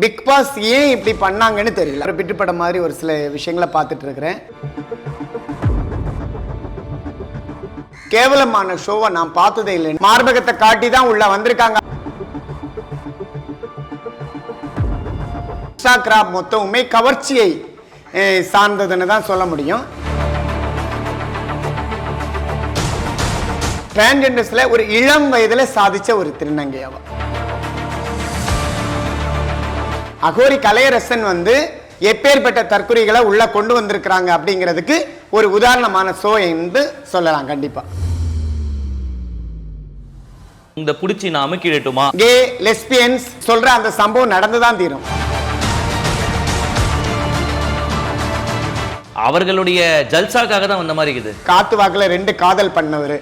Big pass ஏன் இப்படி பண்ணாங்கன்னு தெரியல. ஒரு பிட்டு படம் மாதிரி ஒரு சில விஷயங்களை பார்த்துட்டு இருக்கிறேன். கேவலமான ஷோவை நான் பார்த்ததே இல்லை மார்பகத்தை காட்டி தான் உள்ள வந்திருக்காங்க. இன்ஸ்டாகிராம் மொத்தமுமே கவர்ச்சியை சார்ந்ததுன்னு தான் சொல்ல முடியும். டிரான்ஜெண்டர்ஸில் ஒரு இளம் வயதுல சாதிச்ச ஒரு திருநங்கையாவா அகோரி கலையரசன் வந்து எப்பேற்பட்ட தற்குறிகளை உள்ள கொண்டு வந்திருக்கிறாங்க அப்படிங்கிறதுக்கு ஒரு உதாரணமான ஷோ என்று சொல்லலாம் கண்டிப்பா. இந்த புடிச்சு நான் அமுக்கிடட்டுமா? கே லெஸ்பியன்ஸ் சொல்ற அந்த சம்பவம் நடந்துதான் தீரும். அவர்களுடைய ஜல்சாக்காக தான் வந்த மாதிரி இருக்குது. காத்து வாக்குல ரெண்டு காதல் பண்ணவர்.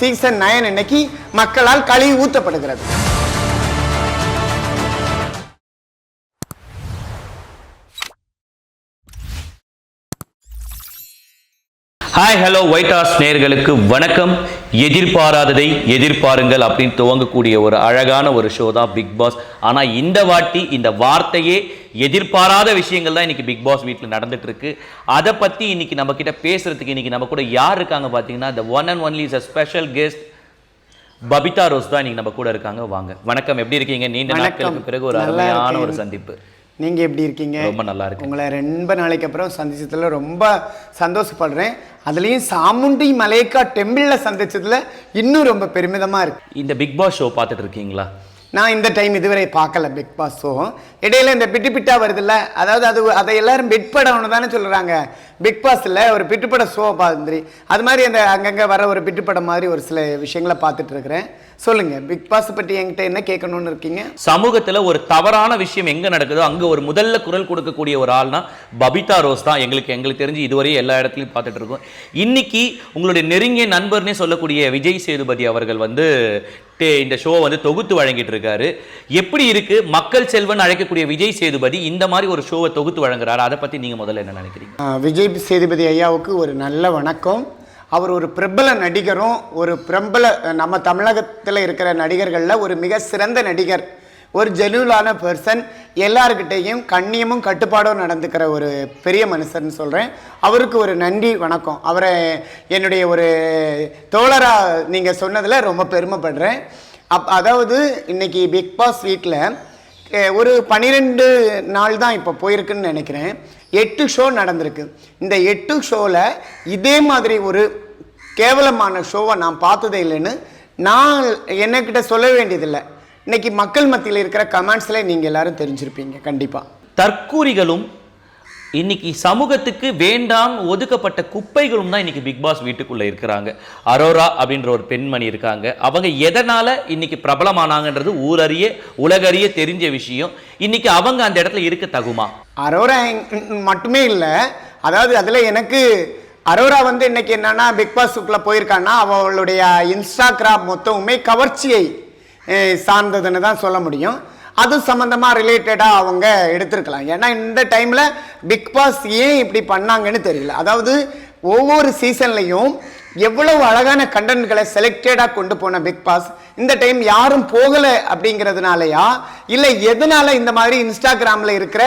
சீசன் நயன் இன்னைக்கு மக்களால் கழுவி ஊத்தப்படுகிறது. ஹாய் ஹலோ ஒயிட் ஹார்ஸ் நேர்களுக்கு வணக்கம். எதிர்பாராததை எதிர்பாருங்கள் அப்படின்னு துவங்கக்கூடிய ஒரு அழகான ஒரு ஷோ தான் பிக் பாஸ் ஆனால் இந்த வாட்டி இந்த வார்த்தையே எதிர்பாராத விஷயங்கள் தான் இன்னைக்கு பிக் பாஸ் வீட்டில் நடந்துட்டு இருக்கு அதை பற்றி இன்னைக்கு நம்ம கிட்ட பேசுறதுக்கு இன்னைக்கு நம்ம கூட யார் இருக்காங்க பார்த்தீங்கன்னா the one and only is a special guest Babita Rose தான் இன்னைக்கு நம்ம கூட இருக்காங்க. வாங்க. வணக்கம். எப்படி இருக்கீங்க? நீண்ட. நாட்களுக்கு பிறகு ஒரு அருமையான ஒரு. சந்திப்பு. நீங்க எப்படி இருக்கீங்க? ரொம்ப நல்லா இருக்கு உங்களை ரொம்ப நாளைக்கு அப்புறம் சந்திச்சதுல ரொம்ப சந்தோஷப்படுறேன். அதுலயும் சாமுண்டி மலேக்கா டெம்பிள்ல சந்திச்சதுல இன்னும் ரொம்ப பெருமிதமா இருக்கு. இந்த பிக் பாஸ் ஷோ பார்த்துட்டு இருக்கீங்களா? நான் இந்த டைம் இதுவரை பார்க்கல பிக் பாஸ் ஸோ இடையில இந்த பிட்டு பிட்டா வருதுல்ல அதாவது அது அதை எல்லாரும் பிட் படம்னு தானே சொல்கிறாங்க பிக் பாஸில் ஒரு பிட்டுப்பட ஷோ மாதிரி அது மாதிரி அந்த அங்கங்கே வர ஒரு பிட்டுப்படம் மாதிரி ஒரு சில விஷயங்களை பார்த்துட்டு இருக்கிறேன். சொல்லுங்க பிக் பாஸ் பற்றி என்கிட்ட என்ன கேட்கணும்னு இருக்கீங்க? சமூகத்தில் ஒரு தவறான விஷயம் எங்கே நடக்குதோ அங்கே ஒரு முதல்ல குரல் கொடுக்கக்கூடிய ஒரு ஆள்னா பபிதா ரோஸ் தான். எங்களுக்கு எங்களுக்கு தெரிஞ்சு இதுவரையும் எல்லா இடத்துலையும் பார்த்துட்டு இருக்கோம். இன்னைக்கு உங்களுடைய நெருங்கிய நண்பர்னே சொல்லக்கூடிய விஜய் சேதுபதி அவர்கள் வந்து இந்த ஷோ வந்து தொகுத்து வழங்கிட்டு இருக்காரு. எப்படி இருக்கு? மக்கள் செல்வன் அழைக்கக்கூடிய விஜய் சேதுபதி இந்த மாதிரி ஒரு ஷோவை தொகுத்து வழங்குறாரு. அதை பத்தி நீங்க முதல்ல என்ன நினைக்கிறீங்க? விஜய் சேதுபதி ஐயாவுக்கு ஒரு நல்ல வணக்கம். அவர் ஒரு பிரபல நடிகரும் ஒரு பிரபல நம்ம தமிழகத்தில் இருக்கிற நடிகர்களில் ஒரு மிக சிறந்த நடிகர். ஒரு ஜெனுவலான பர்சன் எல்லாருக்கிட்டேயும் கண்ணியமும் கட்டுப்பாடும் நடந்துக்கிற ஒரு பெரிய மனுஷர்னு சொல்கிறேன் அவருக்கு ஒரு நன்றி வணக்கம். அவரை என்னுடைய ஒரு தோழராக நீங்கள் சொன்னதில் ரொம்ப பெருமைப்படுறேன். அப் அதாவது இன்னைக்கு பிக் பாஸ் வீட்டில் ஒரு பன்னிரெண்டு நாள் தான் இப்போ போயிருக்குன்னு நினைக்கிறேன். எட்டு ஷோ நடந்திருக்கு. இந்த எட்டு ஷோவில் இதே மாதிரி ஒரு கேவலமான ஷோவை நான் பார்த்ததே இல்லைன்னு நான் என்னக்கிட்ட சொல்ல வேண்டியதில்லை. இன்னைக்கு மக்கள் மத்தியில் இருக்கிற கமெண்ட்ஸில் நீங்கள் எல்லாரும் தெரிஞ்சிருப்பீங்க கண்டிப்பாக தற்கூரிகளும் இன்னைக்கு சமூகத்துக்கு வேண்டாம் ஒதுக்கப்பட்ட குப்பைகளும் தான் இன்னைக்கு பிக் பாஸ் வீட்டுக்குள்ள இருக்கிறாங்க. அரோரா அப்படின்ற ஒரு பெண்மணி இருக்காங்க. அவங்க எதனால இன்னைக்கு பிரபலமானாங்கன்றது ஊரறிய உலகறிய தெரிஞ்ச விஷயம். இன்னைக்கு அவங்க அந்த இடத்துல இருக்க தகுமா? அரோரா எங்- மட்டுமே இல்லை அதாவது அதில் எனக்கு அரோரா வந்து இன்னைக்கு என்னன்னா பிக் பாஸுக்குள்ளே போயிருக்கான்னா அவளுடைய இன்ஸ்டாகிராம் மொத்தமுமே கவர்ச்சியை சார்ந்ததுன்னு தான் சொல்ல முடியும். அது சம்மந்தமாக ரிலேட்டடாக அவங்க எடுத்திருக்கலாம். ஏன்னா இந்த டைமில் பிக் பாஸ் ஏன் இப்படி பண்ணாங்கன்னு தெரியல. அதாவது ஒவ்வொரு சீசன்லையும் எவ்வளவு அழகான கண்டென்ட்களை செலக்டடாக கொண்டு போன பிக் பாஸ் இந்த டைம் யாரும் போகலை அப்படிங்கிறதுனாலயா இல்லை எதனால இந்த மாதிரி இன்ஸ்டாகிராமில் இருக்கிற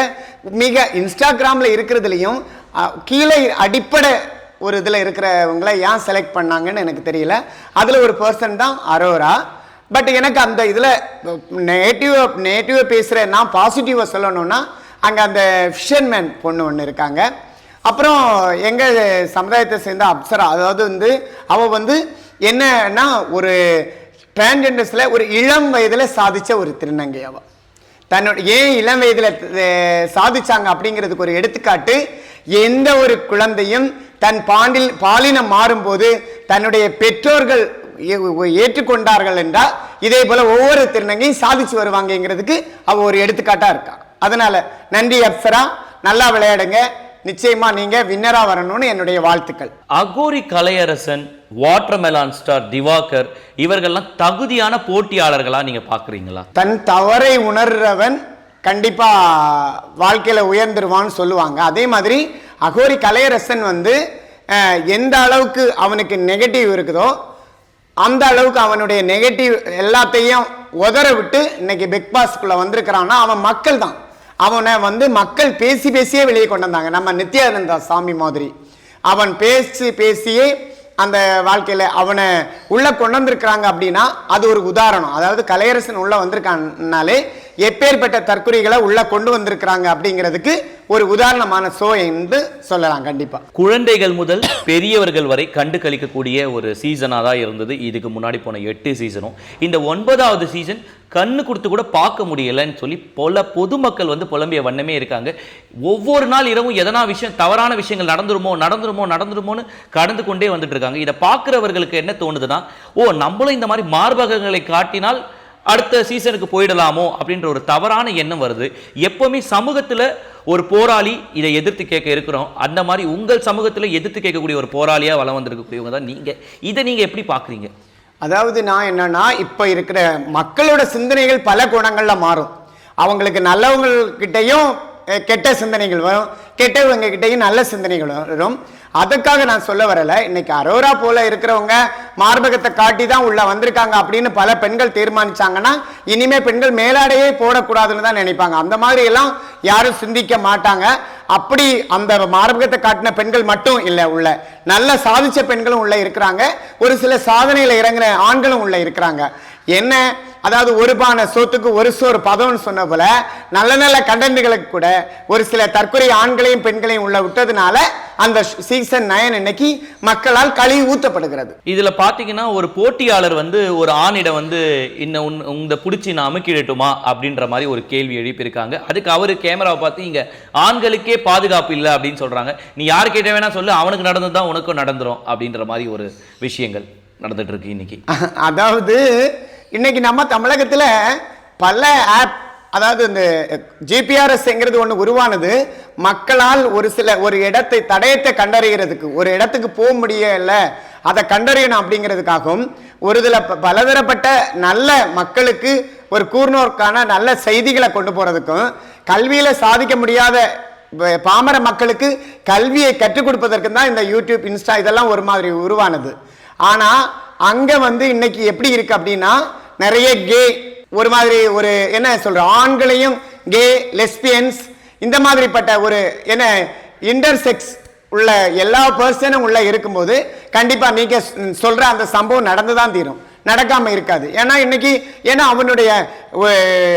மிக இன்ஸ்டாகிராமில் இருக்கிறதுலையும் கீழே அடிப்படை ஒரு இதில் இருக்கிறவங்களை ஏன் செலக்ட் பண்ணாங்கன்னு எனக்கு தெரியல. அதில் ஒரு பர்சன் தான் அரோரா பட் எனக்கு அந்த இதில் நேட்டிவாக நேட்டிவாக பேசுகிற நான் பாசிட்டிவாக சொல்லணும்னா அங்கே அந்த ஃபிஷர்மேன் பொண்ணு ஒன்று இருக்காங்க. அப்புறம் எங்கள் சமுதாயத்தை சேர்ந்த அப்சரா அதாவது வந்து அவள் வந்து என்னன்னா ஒரு டிரான்ஜெண்டர்ஸில் ஒரு இளம் வயதில் சாதித்த ஒரு திருநங்கை அவள் தன்னோட ஏன் இளம் வயதில் சாதிச்சாங்க அப்படிங்கிறதுக்கு ஒரு எடுத்துக்காட்டு எந்த ஒரு குழந்தையும் தன் பாண்டில் பாலினம் மாறும்போது தன்னுடைய பெற்றோர்கள் ஏற்றுக்கொண்டார்கள் என்றால் இதே போல ஒவ்வொரு திருநங்கையும் சாதிச்சு வருவாங்கங்கிறதுக்கு அவ ஒரு எடுத்துக்காட்டா இருக்கா. அதனால நன்றி அப்சரா நல்லா விளையாடுங்க. நிச்சயமா நீங்க வின்னரா வரணும்னு என்னுடைய வாழ்த்துக்கள். அகோரி கலையரசன் வாட்டர்மெலான் ஸ்டார் திவாகர் இவர்கள்லாம் தகுதியான போட்டியாளர்களா நீங்க பாக்குறீங்களா? தன் தவறை உணர்றவன் கண்டிப்பா வாழ்க்கையில உயர்ந்துருவான்னு சொல்லுவாங்க. அதே மாதிரி அகோரி கலையரசன் வந்து எந்த அளவுக்கு அவனுக்கு நெகட்டிவ் இருக்குதோ அந்த அளவுக்கு அவனுடைய நெகட்டிவ் எல்லாத்தையும் உதற விட்டு இன்னைக்கு பிக் பாஸ்க்குள்ள வந்திருக்கிறான்னா அவன் மக்கள் தான். அவனை வந்து மக்கள் பேசி பேசியே வெளியே கொண்டு வந்தாங்க. நம்ம நித்யானந்தா சாமி மாதிரி. அவன் பேசி பேசியே அந்த வாழ்க்கையில் அவனை உள்ளே கொண்டு வந்திருக்கிறாங்க அப்படின்னா அது ஒரு உதாரணம். அதாவது கலையரசன் உள்ளே வந்திருக்கான்னாலே எப்பேற்பட்ட தற்கொலைகளை உள்ள கொண்டு வந்திருக்கிறாங்க அப்படிங்கிறதுக்கு ஒரு உதாரணமான ஷோ என்று சொல்லலாம் கண்டிப்பா. குழந்தைகள் முதல் பெரியவர்கள் வரை கண்டு கழிக்கக்கூடிய ஒரு சீசனாக தான் இருந்தது. இதுக்கு முன்னாடி போன எட்டு சீசனும் இந்த ஒன்பதாவது சீசன் கண்ணு கொடுத்து கூட பார்க்க முடியலைன்னு சொல்லி பல பொதுமக்கள் வந்து புலம்பிய வண்ணமே இருக்காங்க. ஒவ்வொரு நாள் இரவும் எதனா விஷயம் தவறான விஷயங்கள் நடந்துருமோ நடந்துருமோ நடந்துருமோன்னு கடந்து கொண்டே வந்துட்டு இருக்காங்க. இதை பார்க்குறவர்களுக்கு என்ன தோணுதுன்னா ஓ நம்மளும் இந்த மாதிரி மார்பகங்களை காட்டினால் அடுத்த சீசனுக்கு போயிடலாமோ அப்படின்ற ஒரு தவறான எண்ணம் வருது. எப்பவுமே சமூகத்தில் ஒரு போராளி இதை எதிர்த்து கேட்க இருக்கிறோம். அந்த மாதிரி உங்கள் சமூகத்தில் எதிர்த்து கேட்கக்கூடிய ஒரு போராளியாக வளம் வந்திருக்கக்கூடியவங்க தான் நீங்கள் இதை நீங்கள் எப்படி பார்க்குறீங்க? அதாவது நான் என்னன்னா இப்போ இருக்கிற மக்களோட சிந்தனைகள் பல குணங்களில் மாறும். அவங்களுக்கு நல்லவங்கக்கிட்டையும் கெட்ட சிந்தனைகள் வரும். கெட்டவங்க கிட்டேயும் நல்ல சிந்தனைகள் வரும். அதுக்காக நான் சொல்ல வரல. இன்னைக்கு அரோரா போல இருக்கிறவங்க மார்பகத்தை காட்டி தான் உள்ள வந்திருக்காங்க அப்படின்னு பல பெண்கள் தீர்மானிச்சாங்கன்னா இனிமே பெண்கள் மேலாடையே போடக்கூடாதுன்னு தான் நினைப்பாங்க. அந்த மாதிரி எல்லாம் யாரும் சிந்திக்க மாட்டாங்க. அப்படி அந்த மார்பகத்தை காட்டின பெண்கள் மட்டும் இல்லை உள்ள நல்ல சாதிச்ச பெண்களும் உள்ள இருக்கிறாங்க. ஒரு சில சாதனையில இறங்குற ஆண்களும் உள்ள இருக்கிறாங்க. என்ன? அதாவது ஒரு பானை சோத்துக்கு ஒரு சோறு பதம்னு சொன்ன போல நல்ல நல்ல கண்டென்ட்களுக்கு கூட ஒரு சில தற்கொலை ஆண்களையும் பெண்களையும் உள்ள விட்டதுனால அந்த சீசன் நயன் இன்னைக்கு மக்களால் கழுவி ஊத்தப்படுகிறது. இதுல பாத்தீங்கன்னா ஒரு போட்டியாளர் வந்து ஒரு ஆணிடம் வந்து இன்னும் உங்க பிடிச்சி நான் அமுக்கிடட்டுமா அப்படின்ற மாதிரி ஒரு கேள்வி எழுப்பியிருக்காங்க. அதுக்கு அவரு கேமராவை பார்த்து இங்க ஆண்களுக்கே பாதுகாப்பு இல்லை அப்படின்னு சொல்றாங்க. நீ யார் கேட்ட வேணா சொல்லு அவனுக்கு நடந்தது தான் உனக்கும் நடந்துரும் அப்படின்ற மாதிரி ஒரு விஷயங்கள் நடந்துட்டு இருக்கு இன்னைக்கு. அதாவது இன்னைக்கு நம்ம தமிழகத்தில் பல ஆப் அதாவது இந்த ஜிபிஆர்எஸ்ங்கிறது ஒன்று உருவானது மக்களால் ஒரு சில ஒரு இடத்தை தடயத்தை கண்டறிகிறதுக்கு ஒரு இடத்துக்கு போக முடியல அதை கண்டறியணும் அப்படிங்கிறதுக்காகவும் ஒரு சில பலதரப்பட்ட நல்ல மக்களுக்கு ஒரு கூர்நோக்கான நல்ல செய்திகளை கொண்டு போகிறதுக்கும் கல்வியில் சாதிக்க முடியாத பாமர மக்களுக்கு கல்வியை கற்றுக் கொடுப்பதற்கு தான் இந்த யூடியூப் இன்ஸ்டா இதெல்லாம் ஒரு மாதிரி உருவானது. ஆனால் அங்கே வந்து இன்னைக்கு எப்படி இருக்கு அப்படின்னா நிறைய கே ஒரு மாதிரி ஒரு என்ன சொல்ற ஆண்களையும் கே லெஸ்பியன்ஸ் இந்த மாதிரிப்பட்ட ஒரு என்ன இன்டர்செக்ஸ் உள்ள எல்லா பர்சனும் உள்ள இருக்கும்போது கண்டிப்பா நீங்க சொல்கிற சொல்ற அந்த சம்பவம் நடந்துதான் தீரும். நடக்காம இருக்காது. ஏன்னா இன்னைக்கு ஏன்னா அவனுடைய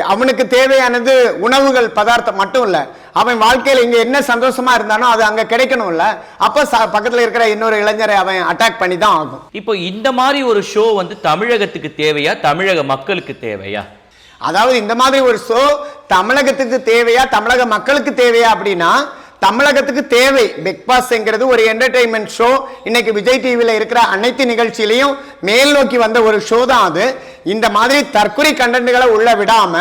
அவனுக்கு தேவையானது உணவுகள் பதார்த்தம் மட்டும் இல்லை. அவன் வாழ்க்கையில இங்க என்ன சந்தோஷமா இருந்தானோ அது அங்க கிடைக்கணும்ல. அப்ப பக்கத்துல இருக்கிற இன்னொரு இளைஞரை அவன் அட்டாக் பண்ணி தான் ஆகும். இப்போ இந்த மாதிரி ஒரு ஷோ வந்து தமிழகத்துக்கு தேவையா? தமிழக மக்களுக்கு தேவையா? அதாவது இந்த மாதிரி ஒரு ஷோ தமிழகத்துக்கு தேவையா? தமிழக மக்களுக்கு தேவையா அப்படின்னா தமிழகத்துக்கு தேவை. பிக் பாஸ்ங்கிறது ஒரு என்டர்டெயின்மெண்ட் ஷோ இன்னைக்கு விஜய் டிவியில் இருக்கிற அனைத்து நிகழ்ச்சியிலையும் மேல் நோக்கி வந்த ஒரு ஷோ தான் அது. இந்த மாதிரி தற்கொலை கண்டென்ட்களை உள்ள விடாம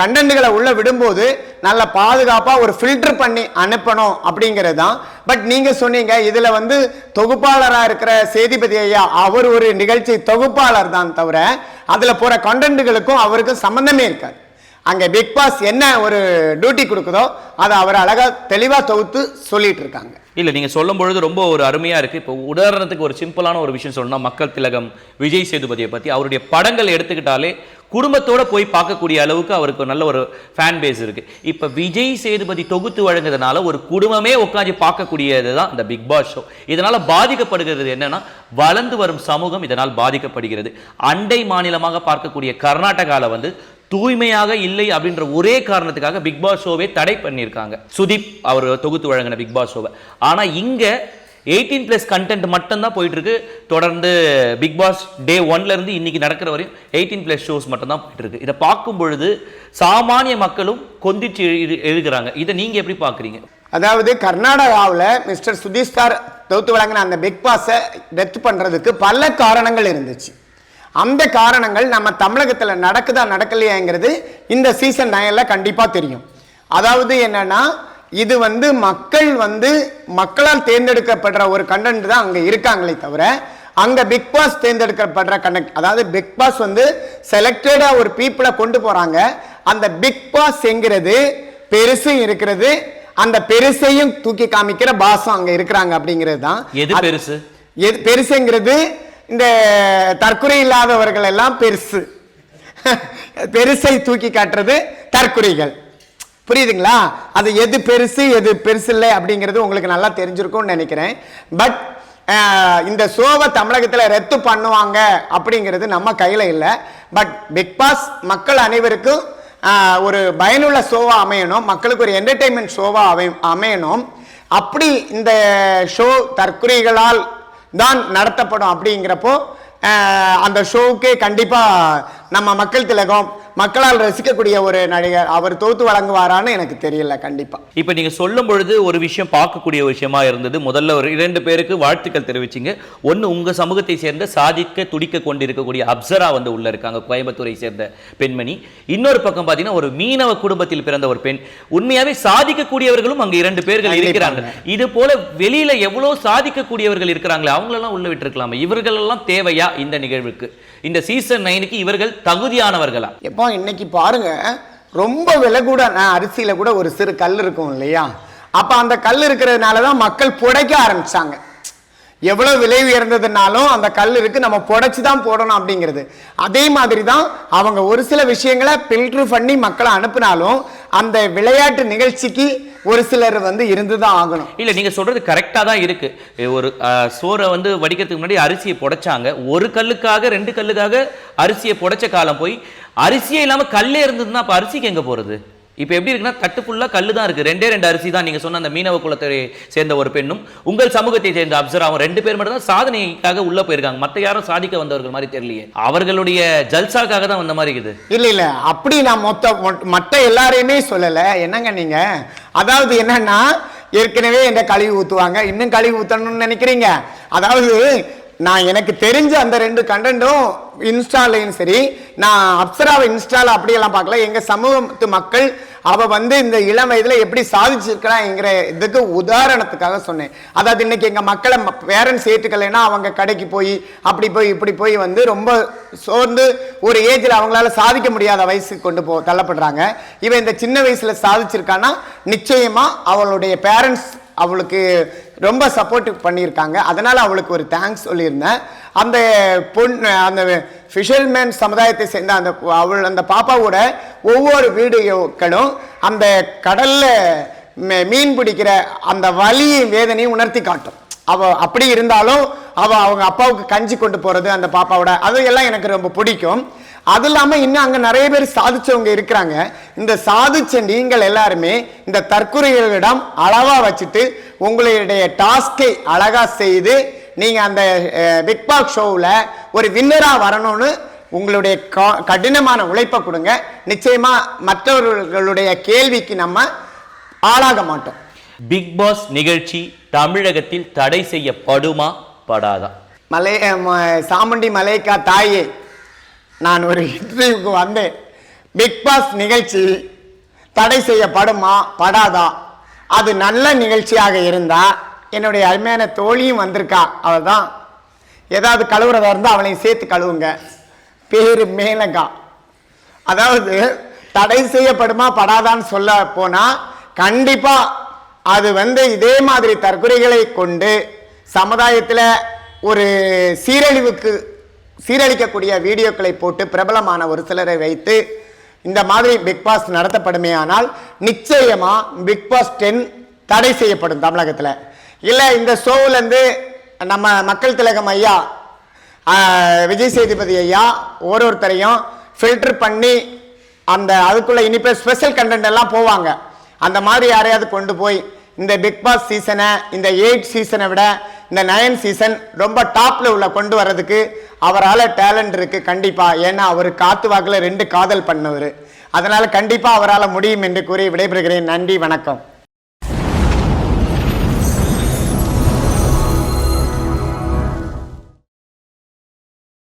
கண்டென்ட்டுகளை உள்ளே விடும்போது நல்ல பாதுகாப்பாக ஒரு ஃபில்டர் பண்ணி அனுப்பணும் அப்படிங்கிறது தான். பட் நீங்கள் சொன்னீங்க இதில் வந்து தொகுப்பாளராக இருக்கிற சேதிபதி ஐயா அவர் ஒரு நிகழ்ச்சி தொகுப்பாளர் தான் தவிர அதில் போகிற கண்டென்ட்டுகளுக்கும் அவருக்கும் சம்மந்தமே இருக்காது. அங்கே பிக் பாஸ் என்ன ஒரு டியூட்டி கொடுக்குதோ அதை அவர் அழகாக தெளிவாக தொகுத்து சொல்லிட்டு இருக்காங்க இல்லை நீங்கள் சொல்லும் பொழுது ரொம்ப ஒரு அருமையாக இருக்குது இப்போ உதாரணத்துக்கு ஒரு சிம்பிளான ஒரு விஷயம் சொல்லணும்னா மக்கள் திலகம் விஜய் சேதுபதியை பற்றி அவருடைய படங்கள் எடுத்துக்கிட்டாலே குடும்பத்தோடு போய் பார்க்கக்கூடிய அளவுக்கு அவருக்கு நல்ல ஒரு ஃபேன் பேஸ் இருக்குது இப்போ விஜய் சேதுபதி தொகுத்து வழங்குறதுனால ஒரு குடும்பமே உட்காந்து பார்க்கக்கூடியது தான் இந்த பிக் பாஸ் ஷோ இதனால் பாதிக்கப்படுகிறது என்னென்னா வளர்ந்து வரும் சமூகம் இதனால் பாதிக்கப்படுகிறது. அண்டை மாநிலமாக பார்க்கக்கூடிய கர்நாடகாவில் வந்து தூய்மையாக இல்லை அப்படின்ற ஒரே காரணத்துக்காக பிக் பாஸ் ஷோவே தடை பண்ணியிருக்காங்க. சுதீப் அவர் தொகுத்து வழங்கின பிக் பாஸ் ஷோவை ஆனால் இங்கே எயிட்டீன் ப்ளஸ் கண்டென்ட் மட்டும்தான் போயிட்டுருக்கு. தொடர்ந்து பிக் பாஸ் டே ஒன்லேருந்து இன்றைக்கி இன்னைக்கு நடக்கிற வரையும் எயிட்டீன் ப்ளஸ் ஷோஸ் மட்டும்தான் போயிட்டுருக்கு. இதை பார்க்கும் பொழுது சாமானிய மக்களும் கொந்திச்சு எழு- எழுகிறாங்க இதை நீங்கள் எப்படி பார்க்குறீங்க? அதாவது கர்நாடகாவில் மிஸ்டர் சுதீஷ் சார் தொகுத்து வழங்கின அந்த பிக் பாஸை டெத் பண்ணுறதுக்கு பல காரணங்கள் இருந்துச்சு. அந்த காரணங்கள் நம்ம தமிழகத்தில் நடக்குதா நடக்கலையாங்கிறது இந்த சீசன் நயனில் கண்டிப்பாக தெரியும். அதாவது என்னன்னா இது வந்து மக்கள் வந்து மக்களால் தேர்ந்தெடுக்கப்படுற ஒரு கண்டென்ட் தான் அங்கே இருக்காங்களே தவிர அங்க பிக் பாஸ் தேர்ந்தெடுக்கப்படுற கண்டக்ட் அதாவது பிக் பாஸ் வந்து செலக்டடா ஒரு பீப்புளை கொண்டு போறாங்க. அந்த பிக் பாஸ் என்கிறது பெருசு இருக்கிறது அந்த பெருசையும் தூக்கி காமிக்கிற பாசம் அங்க இருக்கிறாங்க அப்படிங்கிறது தான். எது பெருசு? எது பெருசுங்கிறது இந்த தற்குறை இல்லாதவர்கள் எல்லாம் பெருசு. பெருசை தூக்கி காட்டுறது தற்குறிகள் புரியுதுங்களா? அது எது பெருசு எது பெருசு இல்லை அப்படிங்கிறது உங்களுக்கு நல்லா தெரிஞ்சிருக்கும்னு நினைக்கிறேன். பட் இந்த ஷோவை தமிழகத்தில் ரத்து பண்ணுவாங்க அப்படிங்கிறது நம்ம கையில் இல்லை. பட் பிக்பாஸ் மக்கள் அனைவருக்கும் ஒரு பயனுள்ள ஷோவாக அமையணும். மக்களுக்கு ஒரு என்டர்டெயின்மெண்ட் ஷோவாக அமை அமையணும். அப்படி இந்த ஷோ தற்குறிகளால் தான் நடத்தப்படும் அப்படிங்கிறப்போ அந்த ஷோவுக்கு கண்டிப்பாக நம்ம மக்கள் திலகம் மக்களால் ரசிக்கக்கூடிய ஒரு நடிகர் அவர் தொகுத்து வழங்குவாரான்னு எனக்கு தெரியல கண்டிப்பாக இப்போ நீங்க சொல்லும் பொழுது ஒரு விஷயம் பார்க்கக்கூடிய விஷயமா இருந்தது. முதல்ல ஒரு இரண்டு பேருக்கு வாழ்த்துக்கள் தெரிவிச்சிங்க. ஒன்று உங்க சமூகத்தை சேர்ந்த சாதிக்க துடிக்க கொண்டிருக்கக்கூடிய அப்சரா வந்து உள்ள இருக்காங்க கோயம்புத்தூரை சேர்ந்த பெண்மணி. இன்னொரு பக்கம் பார்த்தீங்கன்னா ஒரு மீனவ குடும்பத்தில் பிறந்த ஒரு பெண். உண்மையாவே சாதிக்கக்கூடியவர்களும் அங்க இரண்டு பேர்கள் இருக்கிறாங்க. இது போல வெளியில எவ்வளவு சாதிக்கக்கூடியவர்கள் இருக்கிறாங்களே அவங்களெல்லாம் உள்ள விட்டுருக்கலாமா. இவர்கள் எல்லாம் தேவையா இந்த நிகழ்வுக்கு? இந்த சீசன் நைனுக்கு இவர்கள் தகுதியானவர்களா? எப்போ இன்னைக்கு பாருங்க ரொம்ப விலை கூட நான் அரிசியில கூட ஒரு சிறு கல் இருக்கும் இல்லையா? அப்ப அந்த கல் இருக்கிறதுனால தான் மக்கள் புடைக்க ஆரம்பிச்சாங்க. எவ்வளவு விலை உயர்ந்ததுனாலும் அந்த கல் இருக்கு நம்ம புடைச்சு தான் போடணும் அப்படிங்கிறது. அதே மாதிரி தான் அவங்க ஒரு சில விஷயங்களை பில்ட்ரு பண்ணி மக்களை அனுப்புனாலும் அந்த விளையாட்டு நிகழ்ச்சிக்கு ஒரு சிலர் வந்து இருந்து தான் ஆகணும். இல்ல நீங்க சொல்றது கரெக்டா தான் இருக்கு. ஒரு அஹ், சோறை வந்து வடிக்கிறதுக்கு முன்னாடி அரிசியை புடைச்சாங்க. ஒரு கல்லுக்காக ரெண்டு கல்லுக்காக அரிசியை புடைச்ச காலம் போய் அரிசியே இல்லாமல் கல்லே இருந்ததுன்னா அப்போ அரிசிக்கு எங்கே போகிறது இப்போ எப்படி இருக்குன்னா தட்டு ஃபுல்லாக கல் தான் இருக்குது ரெண்டே ரெண்டு அரிசி தான் நீங்கள் சொன்ன அந்த மீனவ குலத்தை சேர்ந்த ஒரு பெண்ணும் உங்கள் சமூகத்தை சேர்ந்த அப்சராவும் ரெண்டு பேர் மட்டும் தான் சாதனைக்காக உள்ளே போயிருக்காங்க. மற்ற யாரும் சாதிக்க வந்தவர்கள் மாதிரி தெரியலையே. அவர்களுடைய ஜல்சாக்காக தான் வந்த மாதிரி இருக்குது. இல்லை இல்லை. அப்படி நான் மொத்த மொ- எல்லாரையுமே சொல்லலை. என்னங்க நீங்கள் அதாவது என்னன்னா ஏற்கனவே என்ன கழுவி ஊற்றுவாங்க இன்னும் கழுவி ஊற்றணும்னு நினைக்கிறீங்க? அதாவது நான் எனக்கு தெரிஞ்ச அந்த ரெண்டு கண்டென்ட்டும் இன்ஸ்டாலையும் சரி நான் அப்சராவை இன்ஸ்டால அப்படியெல்லாம் பார்க்கல. எங்கள் சமூகத்து மக்கள் அவள் வந்து இந்த இளம் வயதில் எப்படி சாதிச்சிருக்கிறாங்கிற இதுக்கு உதாரணத்துக்காக சொன்னேன். அதாவது இன்னைக்கு எங்கள் மக்களை பேரண்ட்ஸ் ஏற்றுக்கலைன்னா அவங்க கடைக்கு போய் அப்படி போய் இப்படி போய் வந்து ரொம்ப சோர்ந்து ஒரு ஏஜில் அவங்களால சாதிக்க முடியாத வயசுக்கு கொண்டு போ தள்ளப்படுறாங்க. இவன் இந்த சின்ன வயசில் சாதிச்சிருக்கான்னா நிச்சயமாக அவளுடைய பேரண்ட்ஸ் அவளுக்கு ரொம்ப சப்போர்ட் பண்ணியிருக்காங்க. அதனால் அவளுக்கு ஒரு தேங்க்ஸ் சொல்லியிருந்தேன். அந்த பொண்ணு அந்த ஃபிஷர்மேன் சமுதாயத்தை சேர்ந்த அந்த அவள் அந்த பாப்பாவோட ஒவ்வொரு வீடியோக்களும் அந்த கடலில் மீன் பிடிக்கிற அந்த வலியும் வேதனையும் உணர்த்தி காட்டும். அவள் அப்படி இருந்தாலும் அவள் அவங்க அப்பாவுக்கு கஞ்சி கொண்டு போகிறது அந்த பாப்பாவோட அது எல்லாம் எனக்கு ரொம்ப பிடிக்கும். அது இல்லாம இன்னும் அங்க நிறைய பேர் சாதிச்சவங்க இருக்கிறாங்க. இந்த சாதிச்ச நீங்கள் எல்லாருமே இந்த தற்கொலைகளிடம் அளவா வச்சுட்டு உங்களுடைய டாஸ்கை அழகா செய்து நீங்க அந்த பிக் பாஸ் ஷோவில் ஒரு வின்னரா வரணும்னு உங்களுடைய கடினமான உழைப்பை கொடுங்க. நிச்சயமா மற்றவர்களுடைய கேள்விக்கு நம்ம ஆளாக மாட்டோம். பிக் பாஸ் நிகழ்ச்சி தமிழகத்தில் தடை செய்யப்படுமா? படாதா. மலை சாமுண்டி மலைக்கா தாயே நான் ஒரு இன்டர்வியூக்கு வந்தேன். பிக்பாஸ் நிகழ்ச்சி தடை செய்யப்படுமா? படாதா? அது நல்ல நிகழ்ச்சியாக இருந்தால் என்னுடைய அருமையான தோழியும் வந்திருக்கா. அவள் தான் ஏதாவது கழுவுறதா இருந்தால் அவளையும் சேர்த்து கழுவுங்க. பேரு மேனகா அதாவது தடை செய்யப்படுமா படாதான்னு சொல்ல போனால் கண்டிப்பாக அது வந்து இதே மாதிரி தற்கொலைகளை கொண்டு சமுதாயத்தில் ஒரு சீரழிவுக்கு சீரழிக்கக்கூடிய வீடியோக்களை போட்டு பிரபலமான ஒரு சிலரை வைத்து இந்த மாதிரி பிக்பாஸ் நடத்தப்படுமே ஆனால் நிச்சயமாக பிக்பாஸ் டென் தடை செய்யப்படும் தமிழகத்தில். இல்லை இந்த ஷோவிலேருந்து நம்ம மக்கள் திலகம் ஐயா விஜய் சேதுபதி ஐயா ஒரு ஒருத்தரையும் ஃபில்டர் பண்ணி அந்த அதுக்குள்ளே இனிப்பே ஸ்பெஷல் கண்டென்ட் எல்லாம் போவாங்க. அந்த மாதிரி யாரையாவது கொண்டு போய் இந்த பிக் பாஸ் சீசனை இந்த எயிட் சீசனை விட இந்த நயன் சீசன் ரொம்ப டாப்பில் உள்ள கொண்டு வர்றதுக்கு அவரால் டேலண்ட் இருக்குது கண்டிப்பாக ஏன்னா அவர் காத்து வாக்கில் ரெண்டு காதல் பண்ணவர். அதனால் கண்டிப்பாக அவரால் முடியும் என்று கூறி விடைபெறுகிறேன். நன்றி வணக்கம்.